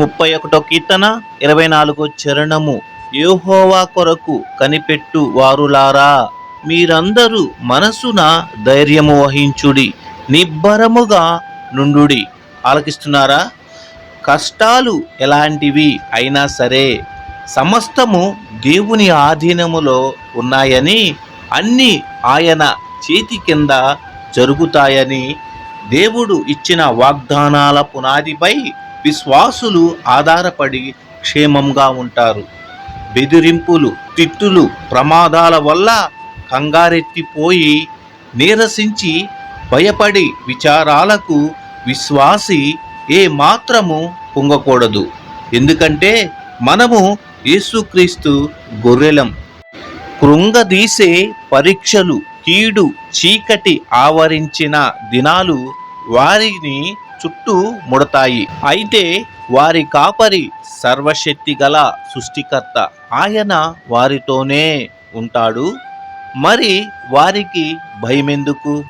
ముప్పై ఒకటో కీర్తన ఇరవై నాలుగో చరణము. యోహోవా కొరకు కనిపెట్టు వారులారా మీరందరూ మనసున ధైర్యము వహించుడి నిబ్బరముగా నుండుడి. ఆలకిస్తున్నారా? కష్టాలు ఎలాంటివి అయినా సరే సమస్తము దేవుని ఆధీనములో ఉన్నాయని అన్నీ ఆయన చేతి కింద జరుగుతాయని దేవుడు ఇచ్చిన వాగ్దానాల పునాదిపై విశ్వాసులు ఆధారపడి క్షేమంగా ఉంటారు. బెదిరింపులు తిట్టులు ప్రమాదాల వల్ల కంగారెత్తిపోయి నీరసించి భయపడి విచారాలకు విశ్వాసి ఏ మాత్రము పొంగకూడదు. ఎందుకంటే మనము యేసుక్రీస్తు గొర్రెలం. కృంగదీసే పరీక్షలు కీడు చీకటి ఆవరించిన దినాలు వారిని చుట్టూ ముడతాయి. అయితే వారి కాపరి సర్వశక్తి గల సృష్టికర్త ఆయన వారితోనే ఉంటాడు. మరి వారికి భయమెందుకు?